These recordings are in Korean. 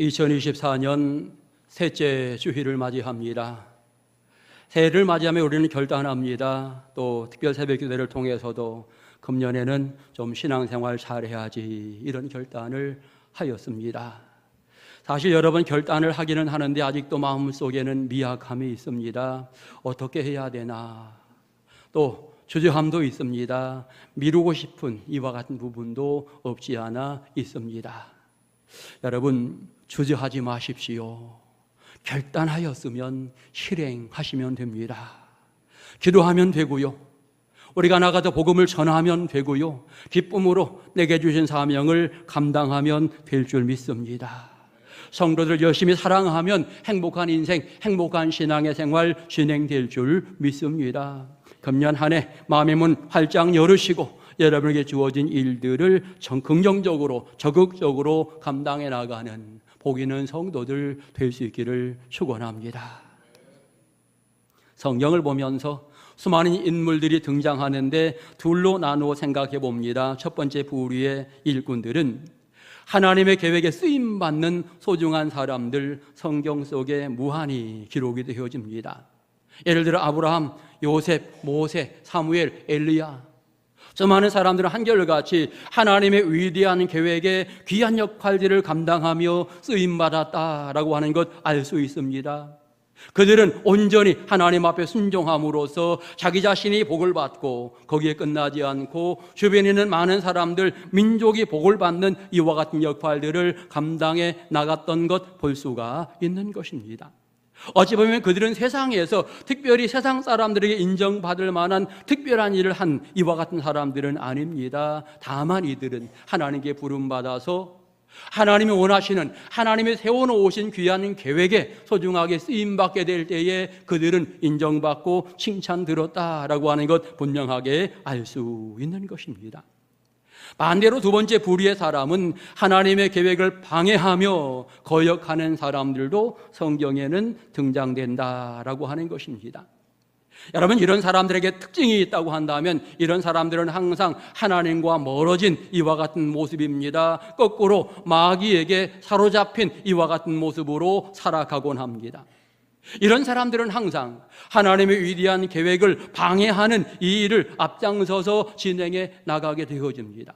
2024년 셋째 주일을 맞이합니다. 새해를 맞이하며 우리는 결단합니다. 또 특별 새벽 기도를 통해서도 금년에는 좀 신앙생활 잘해야지 이런 결단을 하였습니다. 사실 여러분 결단을 하기는 하는데 아직도 마음속에는 미약함이 있습니다. 어떻게 해야 되나? 또 주저함도 있습니다. 미루고 싶은 이와 같은 부분도 없지 않아 있습니다. 여러분 주저하지 마십시오. 결단하였으면 실행하시면 됩니다. 기도하면 되고요. 우리가 나가서 복음을 전하면 되고요. 기쁨으로 내게 주신 사명을 감당하면 될 줄 믿습니다. 성도들 열심히 사랑하면 행복한 인생, 행복한 신앙의 생활 진행될 줄 믿습니다. 금년 한 해 마음의 문 활짝 열으시고 여러분에게 주어진 일들을 정 긍정적으로 적극적으로 감당해 나가는 복 있는 성도들 될 수 있기를 축원합니다. 성경을 보면서 수많은 인물들이 등장하는데 둘로 나누어 생각해 봅니다. 첫 번째 부류의 일꾼들은 하나님의 계획에 쓰임 받는 소중한 사람들 성경 속에 무한히 기록이 되어집니다. 예를 들어 아브라함, 요셉, 모세, 사무엘, 엘리야 저 많은 사람들은 한결같이 하나님의 위대한 계획에 귀한 역할들을 감당하며 쓰임 받았다라고 하는 것 알 수 있습니다. 그들은 온전히 하나님 앞에 순종함으로써 자기 자신이 복을 받고 거기에 끝나지 않고 주변에 있는 많은 사람들, 민족이 복을 받는 이와 같은 역할들을 감당해 나갔던 것 볼 수가 있는 것입니다. 어찌 보면 그들은 세상에서 특별히 세상 사람들에게 인정받을 만한 특별한 일을 한 이와 같은 사람들은 아닙니다. 다만 이들은 하나님께 부름받아서 하나님이 원하시는 하나님이 세워놓으신 귀한 계획에 소중하게 쓰임받게 될 때에 그들은 인정받고 칭찬 들었다라고 하는 것 분명하게 알 수 있는 것입니다. 반대로 두 번째 불의의 사람은 하나님의 계획을 방해하며 거역하는 사람들도 성경에는 등장된다라고 하는 것입니다. 여러분 이런 사람들에게 특징이 있다고 한다면 이런 사람들은 항상 하나님과 멀어진 이와 같은 모습입니다. 거꾸로 마귀에게 사로잡힌 이와 같은 모습으로 살아가곤 합니다. 이런 사람들은 항상 하나님의 위대한 계획을 방해하는 이 일을 앞장서서 진행해 나가게 되어집니다.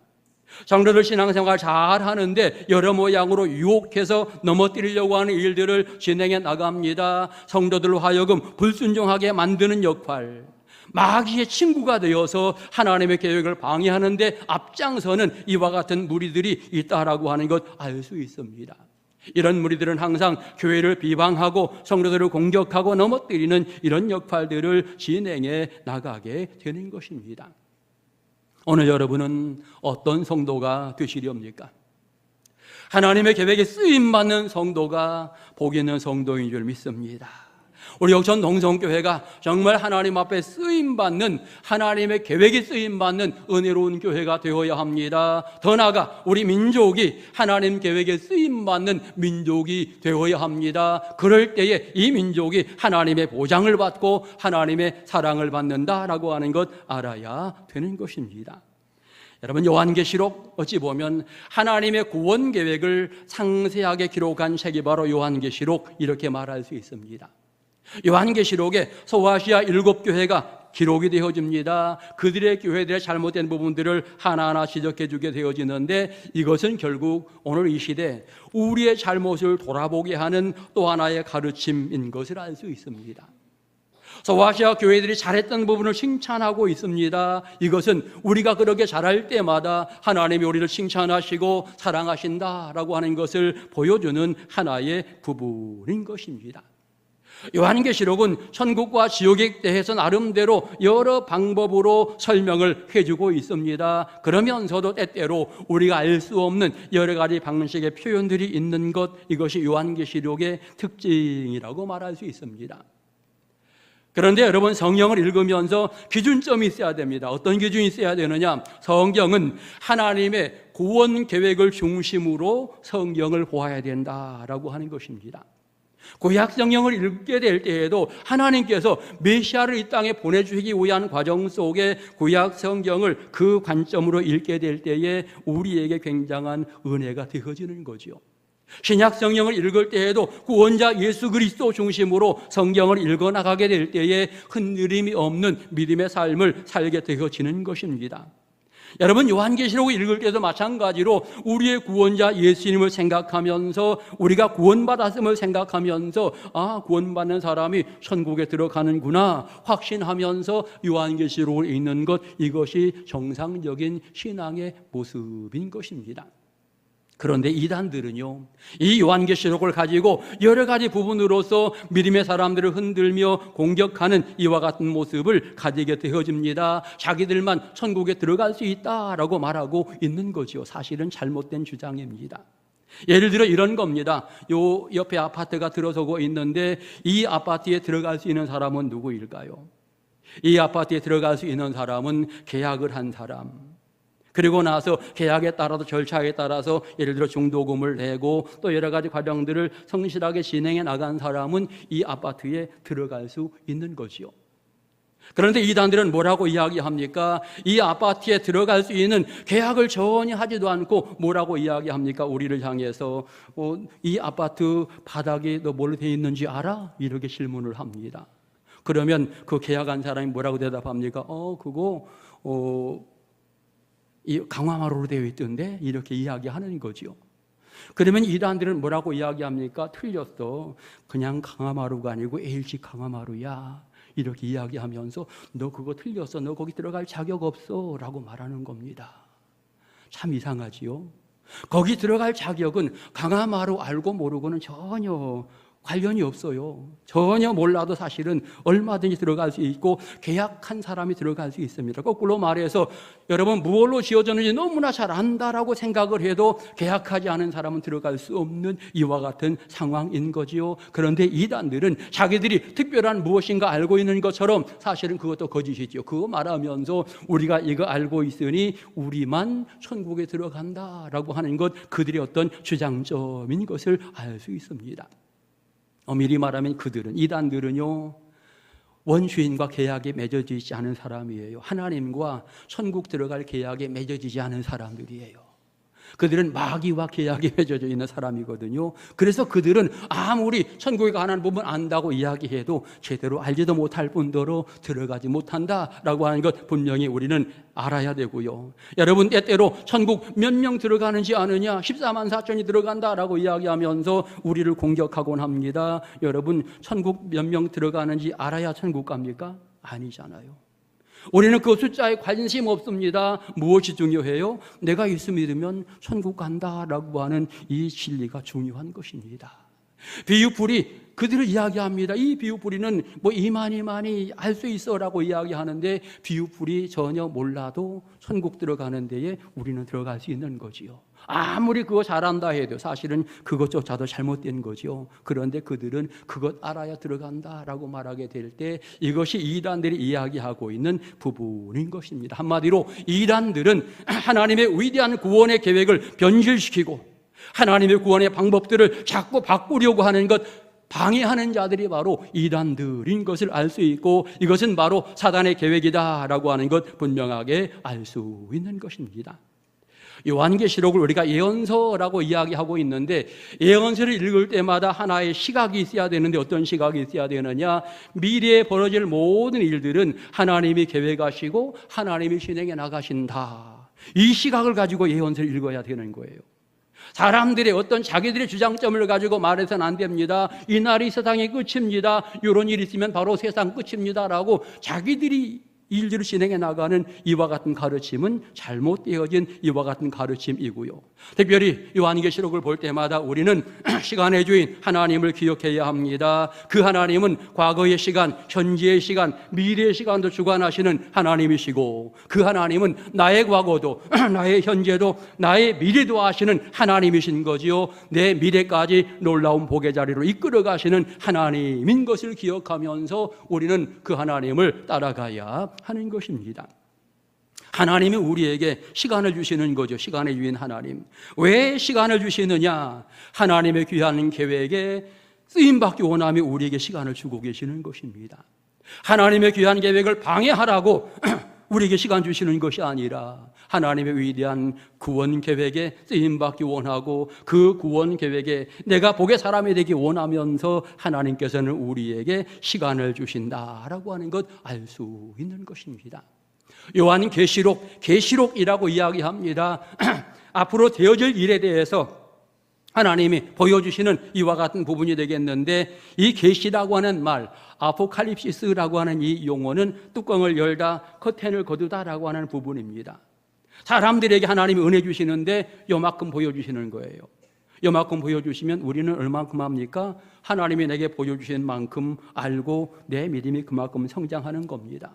성도들 신앙생활 잘 하는데 여러 모양으로 유혹해서 넘어뜨리려고 하는 일들을 진행해 나갑니다. 성도들로 하여금 불순종하게 만드는 역할. 마귀의 친구가 되어서 하나님의 계획을 방해하는데 앞장서는 이와 같은 무리들이 있다라고 하는 것 알 수 있습니다. 이런 무리들은 항상 교회를 비방하고 성도들을 공격하고 넘어뜨리는 이런 역할들을 진행해 나가게 되는 것입니다. 오늘 여러분은 어떤 성도가 되시렵니까? 하나님의 계획에 쓰임 받는 성도가 복 있는 성도인 줄 믿습니다. 우리 영천 동성교회가 정말 하나님 앞에 쓰임 받는 하나님의 계획이 쓰임 받는 은혜로운 교회가 되어야 합니다. 더 나아가 우리 민족이 하나님 계획에 쓰임 받는 민족이 되어야 합니다. 그럴 때에 이 민족이 하나님의 보장을 받고 하나님의 사랑을 받는다라고 하는 것 알아야 되는 것입니다. 여러분 요한계시록 어찌 보면 하나님의 구원 계획을 상세하게 기록한 책이 바로 요한계시록 이렇게 말할 수 있습니다. 요한계시록에 소아시아 일곱 교회가 기록이 되어집니다. 그들의 교회들의 잘못된 부분들을 하나하나 지적해 주게 되어지는데 이것은 결국 오늘 이 시대 우리의 잘못을 돌아보게 하는 또 하나의 가르침인 것을 알 수 있습니다. 소아시아 교회들이 잘했던 부분을 칭찬하고 있습니다. 이것은 우리가 그렇게 잘할 때마다 하나님이 우리를 칭찬하시고 사랑하신다라고 하는 것을 보여주는 하나의 부분인 것입니다. 요한계시록은 천국과 지옥에 대해서 나름대로 여러 방법으로 설명을 해주고 있습니다. 그러면서도 때때로 우리가 알 수 없는 여러 가지 방식의 표현들이 있는 것 이것이 요한계시록의 특징이라고 말할 수 있습니다. 그런데 여러분 성경을 읽으면서 기준점이 있어야 됩니다. 어떤 기준이 있어야 되느냐? 성경은 하나님의 구원 계획을 중심으로 성경을 보아야 된다라고 하는 것입니다. 구약 성경을 읽게 될 때에도 하나님께서 메시아를 이 땅에 보내주시기 위한 과정 속에 구약 성경을 그 관점으로 읽게 될 때에 우리에게 굉장한 은혜가 되어지는 거지요. 신약 성경을 읽을 때에도 구원자 예수 그리스도 중심으로 성경을 읽어 나가게 될 때에 흔들림이 없는 믿음의 삶을 살게 되어지는 것입니다. 여러분 요한계시록 읽을 때도 마찬가지로 우리의 구원자 예수님을 생각하면서 우리가 구원받았음을 생각하면서 아 구원받는 사람이 천국에 들어가는구나 확신하면서 요한계시록을 읽는 것 이것이 정상적인 신앙의 모습인 것입니다. 그런데 이단들은요, 이 요한계시록을 가지고 여러 가지 부분으로서 믿음의 사람들을 흔들며 공격하는 이와 같은 모습을 가지게 되어집니다. 자기들만 천국에 들어갈 수 있다라고 말하고 있는 거죠. 사실은 잘못된 주장입니다. 예를 들어 이런 겁니다. 요 옆에 아파트가 들어서고 있는데 이 아파트에 들어갈 수 있는 사람은 누구일까요? 이 아파트에 들어갈 수 있는 사람은 계약을 한 사람, 그리고 나서 계약에 따라서 절차에 따라서 예를 들어 중도금을 내고 또 여러 가지 과정들을 성실하게 진행해 나간 사람은 이 아파트에 들어갈 수 있는 거지요. 그런데 이단들은 뭐라고 이야기합니까? 이 아파트에 들어갈 수 있는 계약을 전혀 하지도 않고 뭐라고 이야기합니까? 우리를 향해서 어, 이 아파트 바닥이 너 뭘로 되어 있는지 알아? 이렇게 질문을 합니다. 그러면 그 계약한 사람이 뭐라고 대답합니까? 어, 그거 어, 이 강화마루로 되어 있던데 이렇게 이야기하는 거죠. 그러면 이단들은 뭐라고 이야기합니까? 틀렸어. 그냥 강화마루가 아니고 LG 강화마루야. 이렇게 이야기하면서 너 그거 틀렸어. 너 거기 들어갈 자격 없어. 라고 말하는 겁니다. 참 이상하지요? 거기 들어갈 자격은 강화마루 알고 모르고는 전혀 관련이 없어요. 전혀 몰라도 사실은 얼마든지 들어갈 수 있고 계약한 사람이 들어갈 수 있습니다. 거꾸로 말해서 여러분 무엇로 지어졌는지 너무나 잘 안다라고 생각을 해도 계약하지 않은 사람은 들어갈 수 없는 이와 같은 상황인 거지요. 그런데 이단들은 자기들이 특별한 무엇인가 알고 있는 것처럼 사실은 그것도 거짓이지요. 그거 말하면서 우리가 이거 알고 있으니 우리만 천국에 들어간다라고 하는 것 그들의 어떤 주장점인 것을 알 수 있습니다. 엄밀히 말하면 그들은 이단들은요 원주인과 계약에 맺어지지 않은 사람이에요. 하나님과 천국 들어갈 계약에 맺어지지 않은 사람들이에요. 그들은 마귀와 계약이 맺어져 있는 사람이거든요. 그래서 그들은 아무리 천국에 가는 부분 안다고 이야기해도 제대로 알지도 못할 뿐더러 들어가지 못한다라고 하는 것 분명히 우리는 알아야 되고요. 여러분 때때로 천국 몇 명 들어가는지 아느냐? 14만 4천이 들어간다라고 이야기하면서 우리를 공격하곤 합니다. 여러분 천국 몇 명 들어가는지 알아야 천국 갑니까? 아니잖아요. 우리는 그 숫자에 관심 없습니다. 무엇이 중요해요? 내가 예수 믿으면 천국 간다라고 하는 이 진리가 중요한 것입니다. 비유풀이 그들을 이야기합니다. 이 비유풀이는 뭐 이만이 많이 알 수 있어라고 이야기하는데 비유풀이 전혀 몰라도 천국 들어가는 데에 우리는 들어갈 수 있는 거지요. 아무리 그거 잘한다 해도 사실은 그것조차도 잘못된 거죠. 그런데 그들은 그것 알아야 들어간다라고 말하게 될 때 이것이 이단들이 이야기하고 있는 부분인 것입니다. 한마디로 이단들은 하나님의 위대한 구원의 계획을 변질시키고 하나님의 구원의 방법들을 자꾸 바꾸려고 하는 것 방해하는 자들이 바로 이단들인 것을 알 수 있고 이것은 바로 사단의 계획이다라고 하는 것 분명하게 알 수 있는 것입니다. 요한계시록을 우리가 예언서라고 이야기하고 있는데 예언서를 읽을 때마다 하나의 시각이 있어야 되는데 어떤 시각이 있어야 되느냐? 미래에 벌어질 모든 일들은 하나님이 계획하시고 하나님이 진행해 나가신다. 이 시각을 가지고 예언서를 읽어야 되는 거예요. 사람들의 어떤 자기들의 주장점을 가지고 말해서는 안 됩니다. 이 날이 세상의 끝입니다. 이런 일이 있으면 바로 세상 끝입니다라고 자기들이 일들을 진행해 나가는 이와 같은 가르침은 잘못되어진 이와 같은 가르침이고요. 특별히 요한계시록을 볼 때마다 우리는 시간의 주인 하나님을 기억해야 합니다. 그 하나님은 과거의 시간, 현재의 시간, 미래의 시간도 주관하시는 하나님이시고 그 하나님은 나의 과거도 나의 현재도 나의 미래도 아시는 하나님이신 거지요. 내 미래까지 놀라운 복의 자리로 이끌어 가시는 하나님인 것을 기억하면서 우리는 그 하나님을 따라가야 하는 것입니다. 하나님이 우리에게 시간을 주시는 거죠. 시간의 유인 하나님. 왜 시간을 주시느냐? 하나님의 귀한 계획에 쓰임받기 원함이 우리에게 시간을 주고 계시는 것입니다. 하나님의 귀한 계획을 방해하라고 우리에게 시간 주시는 것이 아니라 하나님의 위대한 구원 계획에 쓰임 받기 원하고 그 구원 계획에 내가 복의 사람이 되기 원하면서 하나님께서는 우리에게 시간을 주신다라고 하는 것 알 수 있는 것입니다. 요한 계시록 계시록이라고 이야기합니다. 앞으로 되어질 일에 대해서 하나님이 보여주시는 이와 같은 부분이 되겠는데 이 계시라고 하는 말 아포칼립시스라고 하는 이 용어는 뚜껑을 열다 커튼을 거두다라고 하는 부분입니다. 사람들에게 하나님이 은혜 주시는데 요만큼 보여주시는 거예요. 요만큼 보여주시면 우리는 얼만큼 합니까? 하나님이 내게 보여주신 만큼 알고 내 믿음이 그만큼 성장하는 겁니다.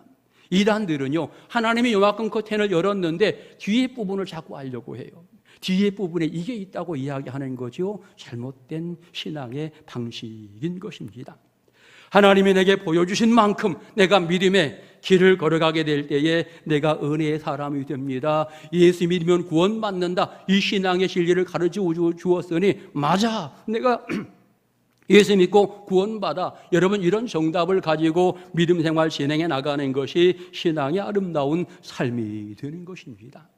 이단들은요, 하나님이 요만큼 커튼을 열었는데 뒤에 부분을 자꾸 알려고 해요. 뒤에 부분에 이게 있다고 이야기하는 거죠. 잘못된 신앙의 방식인 것입니다. 하나님이 내게 보여주신 만큼 내가 믿음의 길을 걸어가게 될 때에 내가 은혜의 사람이 됩니다. 예수 믿으면 구원받는다. 이 신앙의 진리를 가르쳐 주었으니 맞아. 내가 예수 믿고 구원받아. 여러분 이런 정답을 가지고 믿음 생활 진행해 나가는 것이 신앙의 아름다운 삶이 되는 것입니다.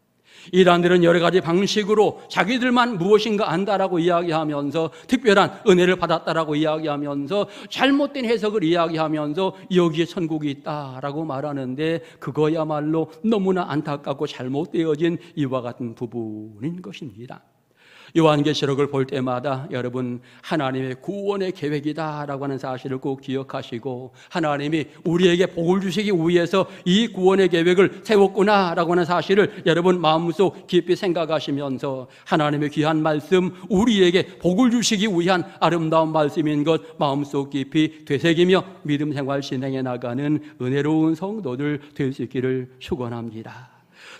이단들은 여러 가지 방식으로 자기들만 무엇인가 안다라고 이야기하면서 특별한 은혜를 받았다라고 이야기하면서 잘못된 해석을 이야기하면서 여기에 천국이 있다라고 말하는데 그거야말로 너무나 안타깝고 잘못되어진 이와 같은 부분인 것입니다. 요한계시록을 볼 때마다 여러분 하나님의 구원의 계획이다라고 하는 사실을 꼭 기억하시고 하나님이 우리에게 복을 주시기 위해서 이 구원의 계획을 세웠구나라고 하는 사실을 여러분 마음속 깊이 생각하시면서 하나님의 귀한 말씀 우리에게 복을 주시기 위한 아름다운 말씀인 것 마음속 깊이 되새기며 믿음 생활 진행해 나가는 은혜로운 성도들 될 수 있기를 축원합니다.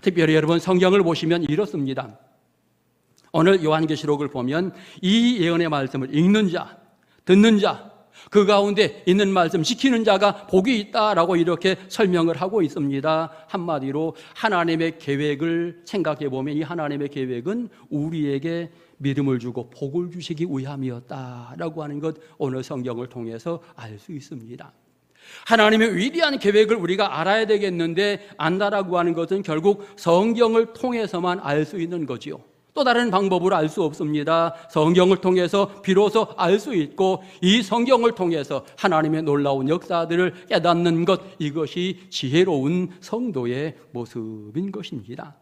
특별히 여러분 성경을 보시면 이렇습니다. 오늘 요한계시록을 보면 이 예언의 말씀을 읽는 자, 듣는 자, 그 가운데 있는 말씀 지키는 자가 복이 있다라고 이렇게 설명을 하고 있습니다. 한마디로 하나님의 계획을 생각해 보면 이 하나님의 계획은 우리에게 믿음을 주고 복을 주시기 위함이었다라고 하는 것 오늘 성경을 통해서 알 수 있습니다. 하나님의 위대한 계획을 우리가 알아야 되겠는데 안다라고 하는 것은 결국 성경을 통해서만 알 수 있는 거지요. 또 다른 방법으로 알 수 없습니다. 성경을 통해서 비로소 알 수 있고 이 성경을 통해서 하나님의 놀라운 역사들을 깨닫는 것 이것이 지혜로운 성도의 모습인 것입니다.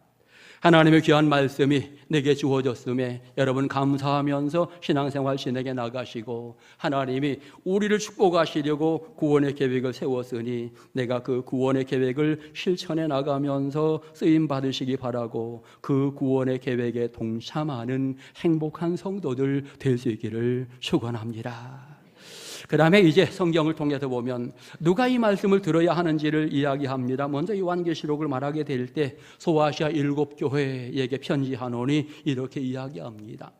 하나님의 귀한 말씀이 내게 주어졌음에 여러분 감사하면서 신앙생활 진행해 나가시고 하나님이 우리를 축복하시려고 구원의 계획을 세웠으니 내가 그 구원의 계획을 실천해 나가면서 쓰임 받으시기 바라고 그 구원의 계획에 동참하는 행복한 성도들 될 수 있기를 축원합니다. 그 다음에 이제 성경을 통해서 보면 누가 이 말씀을 들어야 하는지를 이야기합니다. 먼저 요한계시록을 말하게 될 때 소아시아 일곱 교회에게 편지하노니 이렇게 이야기합니다.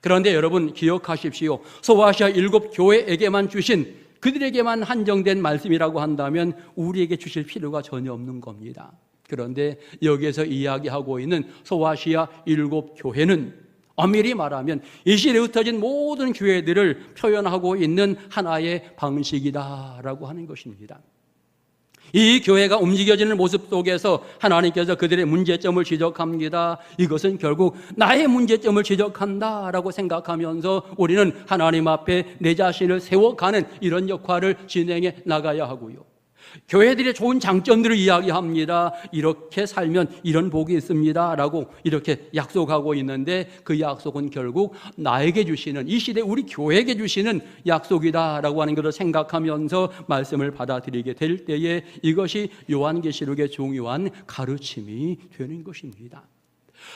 그런데 여러분 기억하십시오. 소아시아 일곱 교회에게만 주신 그들에게만 한정된 말씀이라고 한다면 우리에게 주실 필요가 전혀 없는 겁니다. 그런데 여기에서 이야기하고 있는 소아시아 일곱 교회는 엄밀히 말하면 이 시대에 흩어진 모든 교회들을 표현하고 있는 하나의 방식이다라고 하는 것입니다. 이 교회가 움직여지는 모습 속에서 하나님께서 그들의 문제점을 지적합니다. 이것은 결국 나의 문제점을 지적한다라고 생각하면서 우리는 하나님 앞에 내 자신을 세워가는 이런 역할을 진행해 나가야 하고요. 교회들의 좋은 장점들을 이야기합니다. 이렇게 살면 이런 복이 있습니다. 라고 이렇게 약속하고 있는데 그 약속은 결국 나에게 주시는 이 시대 우리 교회에게 주시는 약속이다. 라고 하는 것을 생각하면서 말씀을 받아들이게 될 때에 이것이 요한계시록의 중요한 가르침이 되는 것입니다.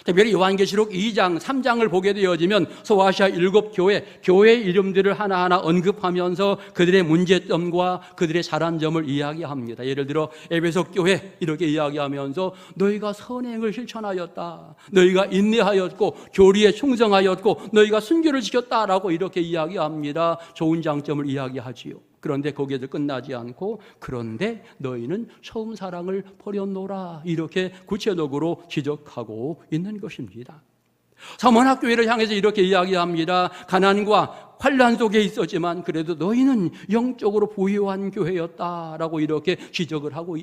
특별히 요한계시록 2장, 3장을 보게 되어지면 소아시아 일곱 교회, 교회 이름들을 하나하나 언급하면서 그들의 문제점과 그들의 잘한 점을 이야기합니다. 예를 들어 에베소 교회 이렇게 이야기하면서 너희가 선행을 실천하였다. 너희가 인내하였고 교리에 충성하였고 너희가 순교를 지켰다라고 이렇게 이야기합니다. 좋은 장점을 이야기하지요. 그런데 거기에도 끝나지 않고 그런데 너희는 처음 사랑을 버렸노라 이렇게 구체적으로 지적하고 있는 것입니다. 서문학교회를 향해서 이렇게 이야기합니다. 가난과 환란 속에 있었지만 그래도 너희는 영적으로 부유한 교회였다라고 이렇게 지적을 하고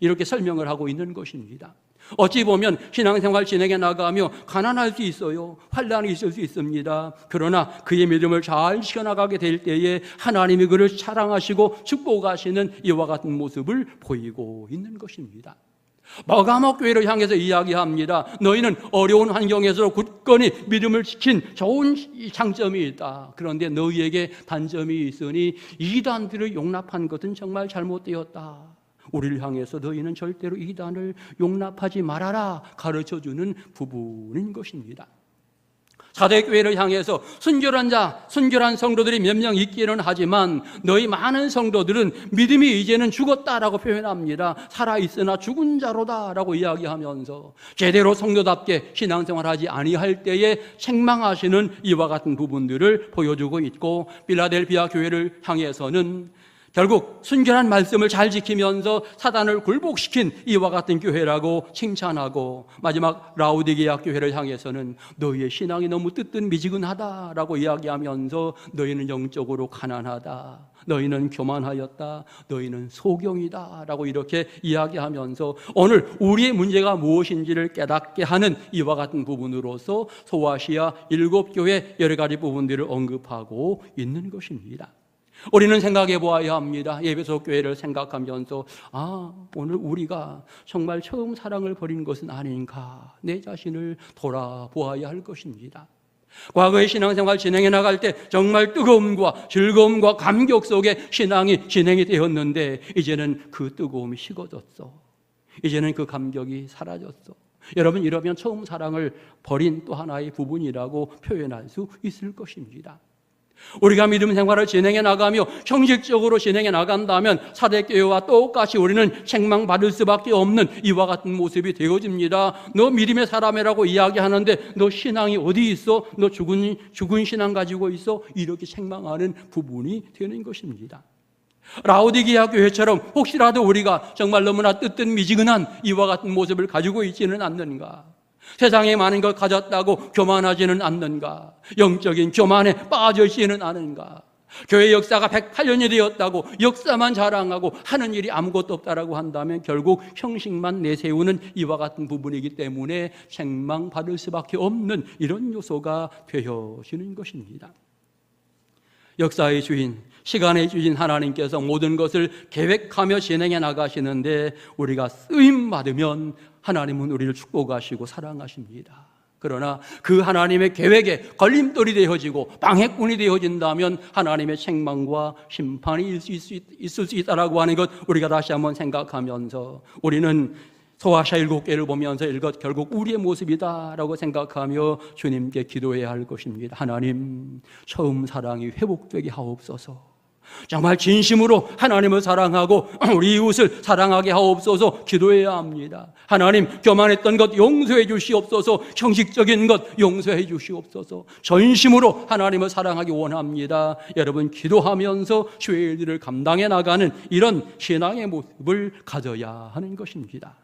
이렇게 설명을 하고 있는 것입니다. 어찌 보면 신앙생활 진행해 나가며 가난할 수 있어요. 환란이 있을 수 있습니다. 그러나 그의 믿음을 잘 지켜나가게 될 때에 하나님이 그를 사랑하시고 축복하시는 이와 같은 모습을 보이고 있는 것입니다. 마가목 교회를 향해서 이야기합니다. 너희는 어려운 환경에서 굳건히 믿음을 지킨 좋은 장점이 있다. 그런데 너희에게 단점이 있으니 이단들을 용납한 것은 정말 잘못되었다. 우리를 향해서 너희는 절대로 이단을 용납하지 말아라 가르쳐 주는 부분인 것입니다. 사대 교회를 향해서 순결한 자, 순결한 성도들이 몇 명 있기는 하지만 너희 많은 성도들은 믿음이 이제는 죽었다라고 표현합니다. 살아 있으나 죽은 자로다라고 이야기하면서 제대로 성도답게 신앙생활하지 아니할 때에 책망하시는 이와 같은 부분들을 보여주고 있고 빌라델비아 교회를 향해서는 결국 순결한 말씀을 잘 지키면서 사단을 굴복시킨 이와 같은 교회라고 칭찬하고 마지막 라우디게아 교회를 향해서는 너희의 신앙이 너무 뜨뜻미지근하다라고 이야기하면서 너희는 영적으로 가난하다. 너희는 교만하였다. 너희는 소경이다 라고 이렇게 이야기하면서 오늘 우리의 문제가 무엇인지를 깨닫게 하는 이와 같은 부분으로서 소아시아 일곱 교회 여러 가지 부분들을 언급하고 있는 것입니다. 우리는 생각해 보아야 합니다. 예배소 교회를 생각하면서 아, 오늘 우리가 정말 처음 사랑을 버린 것은 아닌가. 내 자신을 돌아보아야 할 것입니다. 과거의 신앙생활 진행해 나갈 때 정말 뜨거움과 즐거움과 감격 속에 신앙이 진행이 되었는데 이제는 그 뜨거움이 식어졌어. 이제는 그 감격이 사라졌어. 여러분 이러면 처음 사랑을 버린 또 하나의 부분이라고 표현할 수 있을 것입니다. 우리가 믿음 생활을 진행해 나가며 형식적으로 진행해 나간다면 사대교회와 똑같이 우리는 책망받을 수밖에 없는 이와 같은 모습이 되어집니다. 너 믿음의 사람이라고 이야기하는데 너 신앙이 어디 있어? 너 죽은, 죽은 신앙 가지고 있어? 이렇게 책망하는 부분이 되는 것입니다. 라우디기아 교회처럼 혹시라도 우리가 정말 너무나 뜨뜻 미지근한 이와 같은 모습을 가지고 있지는 않는가? 세상에 많은 걸 가졌다고 교만하지는 않는가? 영적인 교만에 빠져 있지는 않은가? 교회 역사가 108년이 되었다고 역사만 자랑하고 하는 일이 아무것도 없다라고 한다면 결국 형식만 내세우는 이와 같은 부분이기 때문에 책망받을 수밖에 없는 이런 요소가 되어지는 것입니다. 역사의 주인, 시간의 주인 하나님께서 모든 것을 계획하며 진행해 나가시는데 우리가 쓰임 받으면 하나님은 우리를 축복하시고 사랑하십니다. 그러나 그 하나님의 계획에 걸림돌이 되어지고 방해꾼이 되어진다면 하나님의 책망과 심판이 있을 수 있다라고 하는 것 우리가 다시 한번 생각하면서 우리는 소아샤 일곱 개를 보면서 이것 결국 우리의 모습이다라고 생각하며 주님께 기도해야 할 것입니다. 하나님, 처음 사랑이 회복되게 하옵소서. 정말 진심으로 하나님을 사랑하고 우리 이웃을 사랑하게 하옵소서 기도해야 합니다. 하나님 교만했던 것 용서해 주시옵소서 형식적인 것 용서해 주시옵소서 전심으로 하나님을 사랑하기 원합니다. 여러분 기도하면서 주의 일들을 감당해 나가는 이런 신앙의 모습을 가져야 하는 것입니다.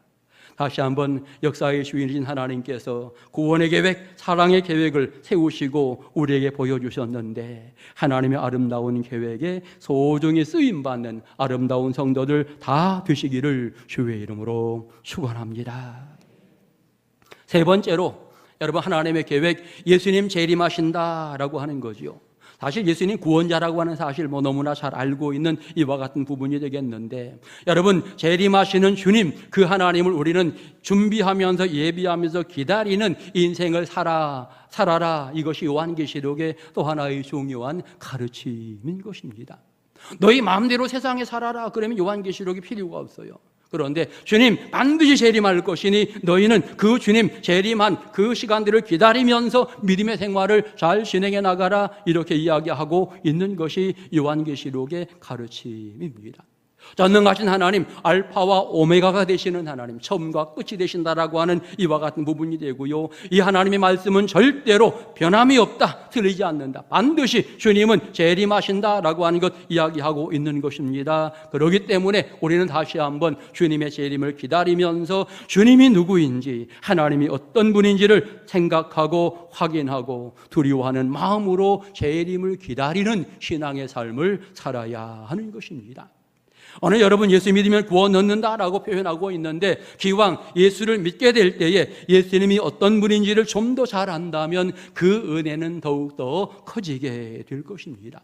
다시 한번 역사의 주인이신 하나님께서 구원의 계획, 사랑의 계획을 세우시고 우리에게 보여주셨는데 하나님의 아름다운 계획에 소중히 쓰임 받는 아름다운 성도들 다 되시기를 주의 이름으로 축원합니다. 세 번째로 여러분 하나님의 계획 예수님 재림하신다라고 하는 거지요. 사실 예수님 구원자라고 하는 사실 뭐 너무나 잘 알고 있는 이와 같은 부분이 되겠는데 여러분 재림하시는 주님 그 하나님을 우리는 준비하면서 예비하면서 기다리는 인생을 살아 살아라 이것이 요한계시록의 또 하나의 중요한 가르침인 것입니다. 너희 마음대로 세상에 살아라 그러면 요한계시록이 필요가 없어요. 그런데 주님 반드시 재림할 것이니 너희는 그 주님 재림한 그 시간들을 기다리면서 믿음의 생활을 잘 진행해 나가라 이렇게 이야기하고 있는 것이 요한계시록의 가르침입니다. 전능하신 하나님, 알파와 오메가가 되시는 하나님, 처음과 끝이 되신다라고 하는 이와 같은 부분이 되고요. 이 하나님의 말씀은 절대로 변함이 없다, 틀리지 않는다. 반드시 주님은 재림하신다라고 하는 것 이야기하고 있는 것입니다. 그러기 때문에 우리는 다시 한번 주님의 재림을 기다리면서 주님이 누구인지, 하나님이 어떤 분인지를 생각하고 확인하고 두려워하는 마음으로 재림을 기다리는 신앙의 삶을 살아야 하는 것입니다. 오늘 여러분 예수 믿으면 구원 얻는다라고 표현하고 있는데 기왕 예수를 믿게 될 때에 예수님이 어떤 분인지를 좀 더 잘 안다면 그 은혜는 더욱더 커지게 될 것입니다.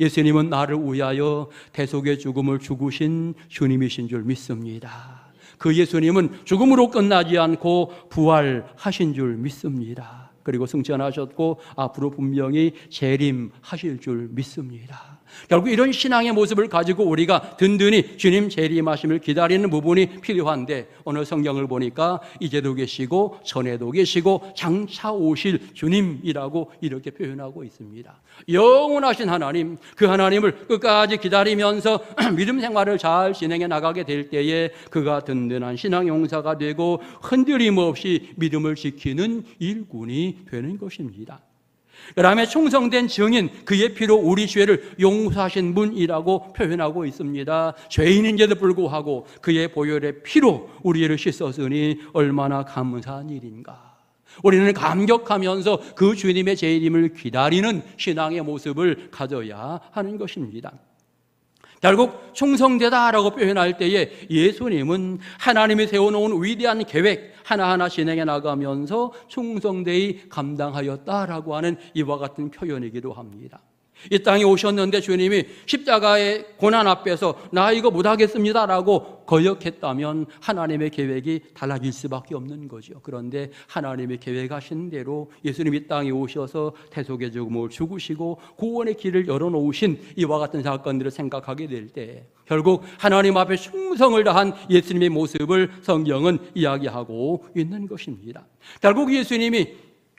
예수님은 나를 위하여 대속의 죽음을 죽으신 주님이신 줄 믿습니다. 그 예수님은 죽음으로 끝나지 않고 부활하신 줄 믿습니다. 그리고 승천하셨고 앞으로 분명히 재림하실 줄 믿습니다. 결국 이런 신앙의 모습을 가지고 우리가 든든히 주님 재림하심을 기다리는 부분이 필요한데 오늘 성경을 보니까 이제도 계시고 전에도 계시고 장차 오실 주님이라고 이렇게 표현하고 있습니다. 영원하신 하나님, 그 하나님을 끝까지 기다리면서 믿음 생활을 잘 진행해 나가게 될 때에 그가 든든한 신앙 용사가 되고 흔들림 없이 믿음을 지키는 일꾼이 되는 것입니다. 그 다음에 충성된 증인, 그의 피로 우리 죄를 용서하신 분이라고 표현하고 있습니다. 죄인인데도 불구하고 그의 보혈의 피로 우리를 씻었으니 얼마나 감사한 일인가. 우리는 감격하면서 그 주님의 재림을 기다리는 신앙의 모습을 가져야 하는 것입니다. 결국 충성되다라고 표현할 때에 예수님은 하나님이 세워놓은 위대한 계획 하나하나 진행해 나가면서 충성되이 감당하였다라고 하는 이와 같은 표현이기도 합니다. 이 땅에 오셨는데 주님이 십자가의 고난 앞에서 나 이거 못하겠습니다 라고 거역했다면 하나님의 계획이 달라질 수밖에 없는 거죠. 그런데 하나님의 계획하신 대로 예수님이 땅에 오셔서 태속의 죽음을 죽으시고 구원의 길을 열어놓으신 이와 같은 사건들을 생각하게 될 때 결국 하나님 앞에 충성을 다한 예수님의 모습을 성경은 이야기하고 있는 것입니다. 결국 예수님이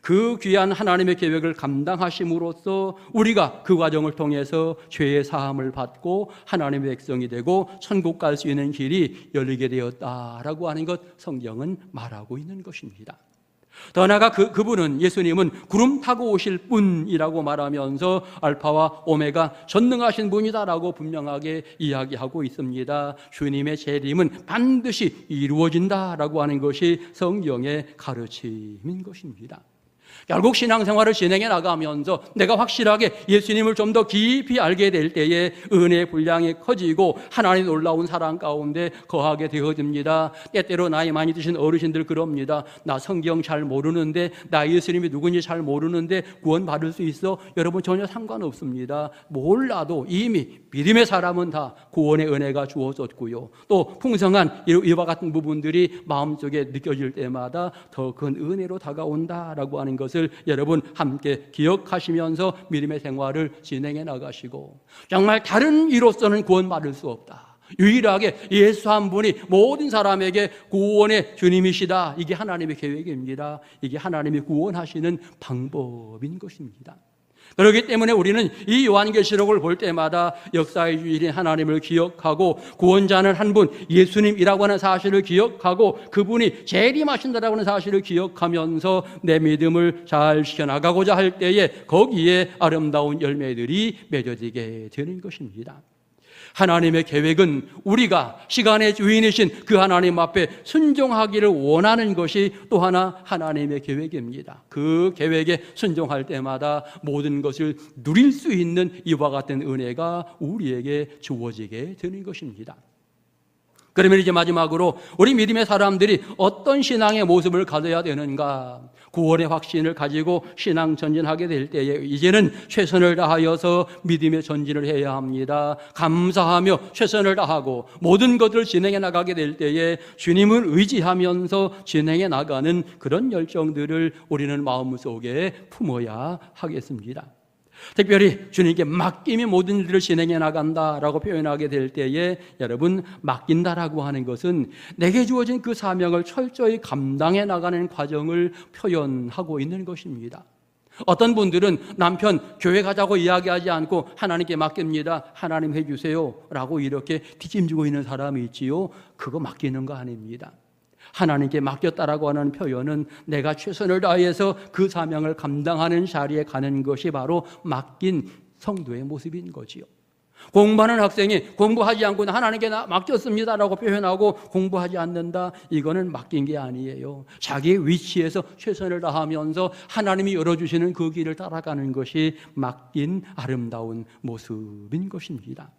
그 귀한 하나님의 계획을 감당하심으로써 우리가 그 과정을 통해서 죄의 사함을 받고 하나님의 백성이 되고 천국 갈 수 있는 길이 열리게 되었다라고 하는 것 성경은 말하고 있는 것입니다. 더 나아가 그, 그분은 예수님은 구름 타고 오실 분이라고 말하면서 알파와 오메가 전능하신 분이다라고 분명하게 이야기하고 있습니다. 주님의 재림은 반드시 이루어진다라고 하는 것이 성경의 가르침인 것입니다. 결국 신앙생활을 진행해 나가면서 내가 확실하게 예수님을 좀 더 깊이 알게 될 때에 은혜의 분량이 커지고 하나님 놀라운 사랑 가운데 거하게 되어집니다. 때때로 나이 많이 드신 어르신들 그럽니다. 나 성경 잘 모르는데 나 예수님이 누군지 잘 모르는데 구원 받을 수 있어? 여러분 전혀 상관없습니다. 몰라도 이미 믿음의 사람은 다 구원의 은혜가 주어졌고요. 또 풍성한 이와 같은 부분들이 마음속에 느껴질 때마다 더 큰 은혜로 다가온다라고 하는 것을 여러분 함께 기억하시면서 믿음의 생활을 진행해 나가시고 정말 다른 이로서는 구원받을 수 없다. 유일하게 예수 한 분이 모든 사람에게 구원의 주님이시다. 이게 하나님의 계획입니다. 이게 하나님이 구원하시는 방법인 것입니다. 그렇기 때문에 우리는 이 요한계시록을 볼 때마다 역사의 주인인 하나님을 기억하고 구원자는 한 분 예수님이라고 하는 사실을 기억하고 그분이 재림하신다라고 하는 사실을 기억하면서 내 믿음을 잘 지켜나가고자 할 때에 거기에 아름다운 열매들이 맺어지게 되는 것입니다. 하나님의 계획은 우리가 시간의 주인이신 그 하나님 앞에 순종하기를 원하는 것이 또 하나 하나님의 계획입니다. 그 계획에 순종할 때마다 모든 것을 누릴 수 있는 이와 같은 은혜가 우리에게 주어지게 되는 것입니다. 그러면 이제 마지막으로 우리 믿음의 사람들이 어떤 신앙의 모습을 가져야 되는가? 구원의 확신을 가지고 신앙 전진하게 될 때에 이제는 최선을 다하여서 믿음의 전진을 해야 합니다. 감사하며 최선을 다하고 모든 것을 진행해 나가게 될 때에 주님을 의지하면서 진행해 나가는 그런 열정들을 우리는 마음속에 품어야 하겠습니다. 특별히 주님께 맡김이 모든 일을 진행해 나간다라고 표현하게 될 때에 여러분 맡긴다라고 하는 것은 내게 주어진 그 사명을 철저히 감당해 나가는 과정을 표현하고 있는 것입니다. 어떤 분들은 남편 교회 가자고 이야기하지 않고 하나님께 맡깁니다. 하나님 해주세요. 라고 이렇게 뒤짐지고 있는 사람이 있지요. 그거 맡기는 거 아닙니다. 하나님께 맡겼다라고 하는 표현은 내가 최선을 다해서 그 사명을 감당하는 자리에 가는 것이 바로 맡긴 성도의 모습인 거지요. 공부하는 학생이 공부하지 않고 하나님께 맡겼습니다라고 표현하고 공부하지 않는다. 이거는 맡긴 게 아니에요. 자기의 위치에서 최선을 다하면서 하나님이 열어주시는 그 길을 따라가는 것이 맡긴 아름다운 모습인 것입니다.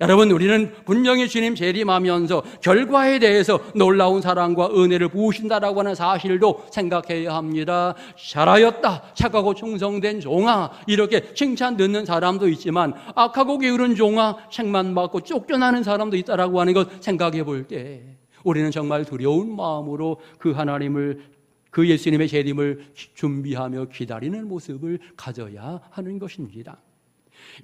여러분, 우리는 분명히 주님 재림하면서 결과에 대해서 놀라운 사랑과 은혜를 부으신다라고 하는 사실도 생각해야 합니다. 잘하였다. 착하고 충성된 종아. 이렇게 칭찬 듣는 사람도 있지만 악하고 게으른 종아, 책만 받고 쫓겨나는 사람도 있다라고 하는 것 생각해 볼 때 우리는 정말 두려운 마음으로 그 하나님을 그 예수님의 재림을 준비하며 기다리는 모습을 가져야 하는 것입니다.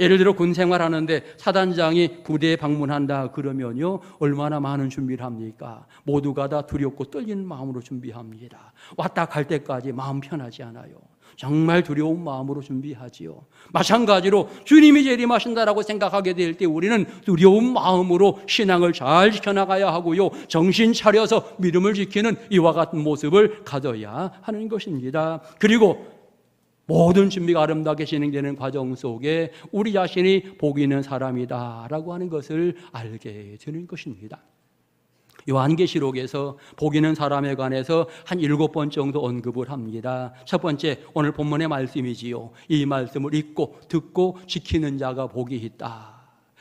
예를 들어 군 생활하는데 사단장이 부대에 방문한다 그러면요 얼마나 많은 준비를 합니까? 모두가 다 두렵고 떨리는 마음으로 준비합니다. 왔다 갈 때까지 마음 편하지 않아요. 정말 두려운 마음으로 준비하지요. 마찬가지로 주님이 재림하신다라고 생각하게 될 때 우리는 두려운 마음으로 신앙을 잘 지켜나가야 하고요. 정신 차려서 믿음을 지키는 이와 같은 모습을 가져야 하는 것입니다. 그리고 모든 준비가 아름답게 진행되는 과정 속에 우리 자신이 복 있는 사람이다라고 하는 것을 알게 되는 것입니다. 요한계시록에서 복 있는 사람에 관해서 한 일곱 번 정도 언급을 합니다. 첫 번째 오늘 본문의 말씀이지요. 이 말씀을 읽고 듣고 지키는 자가 복이 있다.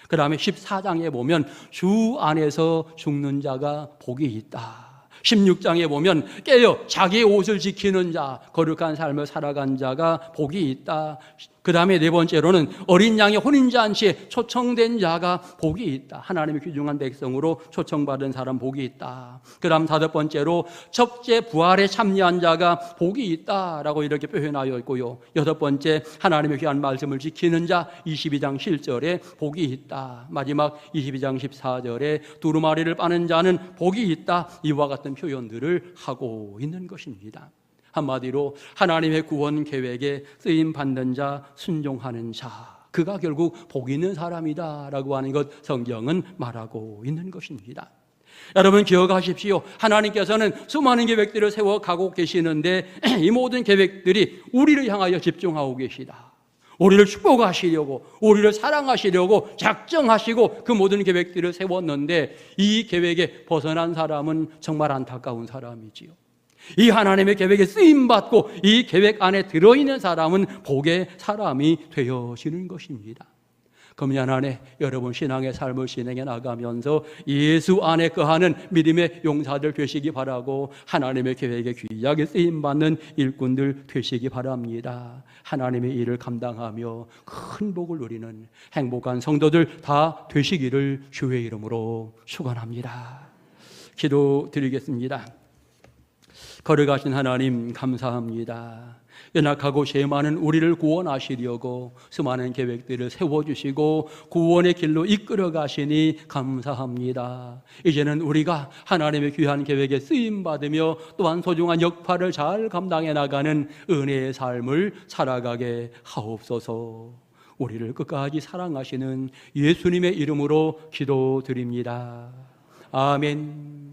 그 다음에 14장에 보면 주 안에서 죽는 자가 복이 있다. 16장에 보면 깨어 자기의 옷을 지키는 자, 거룩한 삶을 살아간 자가 복이 있다. 그 다음에 네 번째로는 어린 양의 혼인잔치에 초청된 자가 복이 있다. 하나님의 귀중한 백성으로 초청받은 사람 복이 있다. 그 다음 다섯 번째로 첫째 부활에 참여한 자가 복이 있다 라고 이렇게 표현하여 있고요. 여섯 번째 하나님의 귀한 말씀을 지키는 자 22장 7절에 복이 있다. 마지막 22장 14절에 두루마리를 빠는 자는 복이 있다. 이와 같은 표현들을 하고 있는 것입니다. 한마디로 하나님의 구원 계획에 쓰임 받는 자, 순종하는 자. 그가 결국 복 있는 사람이다라고 하는 것 성경은 말하고 있는 것입니다. 여러분 기억하십시오. 하나님께서는 수많은 계획들을 세워 가고 계시는데 이 모든 계획들이 우리를 향하여 집중하고 계시다. 우리를 축복하시려고, 우리를 사랑하시려고 작정하시고 그 모든 계획들을 세웠는데 이 계획에 벗어난 사람은 정말 안타까운 사람이지요. 이 하나님의 계획에 쓰임 받고 이 계획 안에 들어있는 사람은 복의 사람이 되어지는 것입니다. 금년 안에 여러분 신앙의 삶을 진행해 나가면서 예수 안에 거하는 믿음의 용사들 되시기 바라고 하나님의 계획에 귀하게 쓰임 받는 일꾼들 되시기 바랍니다. 하나님의 일을 감당하며 큰 복을 누리는 행복한 성도들 다 되시기를 주의 이름으로 축원합니다. 기도 드리겠습니다. 걸어가신 하나님 감사합니다. 연약하고 죄 많은 우리를 구원하시려고 수많은 계획들을 세워주시고 구원의 길로 이끌어 가시니 감사합니다. 이제는 우리가 하나님의 귀한 계획에 쓰임 받으며 또한 소중한 역할을 잘 감당해 나가는 은혜의 삶을 살아가게 하옵소서. 우리를 끝까지 사랑하시는 예수님의 이름으로 기도드립니다. 아멘.